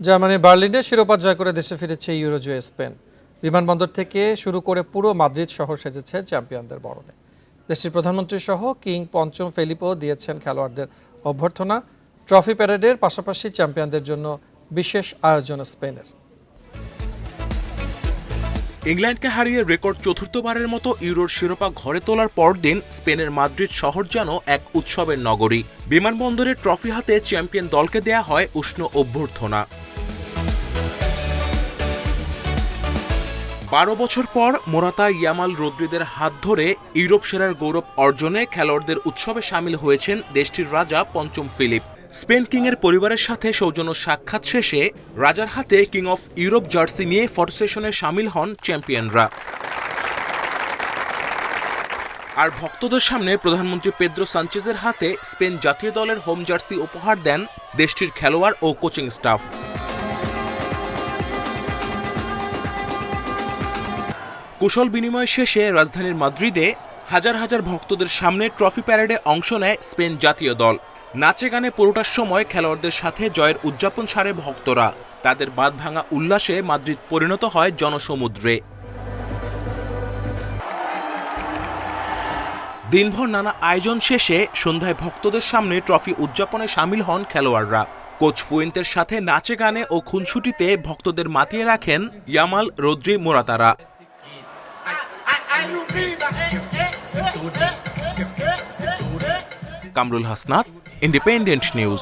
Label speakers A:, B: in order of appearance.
A: জার্মানির বার্লিনে শিরোপা জয় করে দেশে ফিরেছে ইউরোজয় স্পেন। বিমানবন্দর থেকে শুরু করে পুরো মাদ্রিদ শহর সেজেছে চ্যাম্পিয়নদের বরণে। দেশটির প্রধানমন্ত্রী সহ কিং পঞ্চম ফেলিপো দিয়েছেন খেলোয়াড়দের অভ্যর্থনা। ট্রফি প্যারেডের পাশাপাশি চ্যাম্পিয়নদের জন্য বিশেষ আয়োজন স্পেনের।
B: ইংল্যান্ডকে হারিয়ে রেকর্ড চতুর্থবারের মতো ইউরোর শিরোপা ঘরে তোলার পরদিন স্পেনের মাদ্রিদ শহর যেন এক উৎসবের নগরী। বিমানবন্দরে ট্রফি হাতে চ্যাম্পিয়ন দলকে দেয়া হয় উষ্ণ অভ্যর্থনা। বারো বছর পর মোরাতা ইয়ামাল রদ্রিদের হাত ধরে ইউরোপ সেরার গৌরব অর্জনে খেলোয়াড়দের উৎসবে সামিল হয়েছেন দেশটির রাজা পঞ্চম ফিলিপ। স্পেন কিংয়ের পরিবারের সাথে সৌজন্য সাক্ষাৎ শেষে রাজার হাতে কিং অফ ইউরোপ জার্সি নিয়ে ফটো সেশনে সামিল হন চ্যাম্পিয়নরা। আর ভক্তদের সামনে প্রধানমন্ত্রী পেদ্রো সানচেজের হাতে স্পেন জাতীয় দলের হোম জার্সি উপহার দেন দেশটির খেলোয়াড় ও কোচিং স্টাফ। কুশল বিনিময় শেষে রাজধানীর মাদ্রিদে হাজার হাজার ভক্তদের সামনে ট্রফি প্যারেডে অংশ নেয় স্পেন জাতীয় দল। নাচে গানে পুরোটার সময় খেলোয়াড়দের সাথে জয়ের উদযাপন সারে ভক্তরা। তাদের বাদ ভাঙা উল্লাসে মাদ্রিদ পরিণত হয় জনসমুদ্রে। দিনভর নানা আয়োজন শেষে সন্ধ্যায় ভক্তদের সামনে ট্রফি উদযাপনে সামিল হন খেলোয়াড়রা। কোচ ফুয়েন্তের সাথে নাচে গানে ও খুনসুটিতে ভক্তদের মাতিয়ে রাখেন ইয়ামাল রদ্রি মোরাতারা। Kamrul Hasnat independent news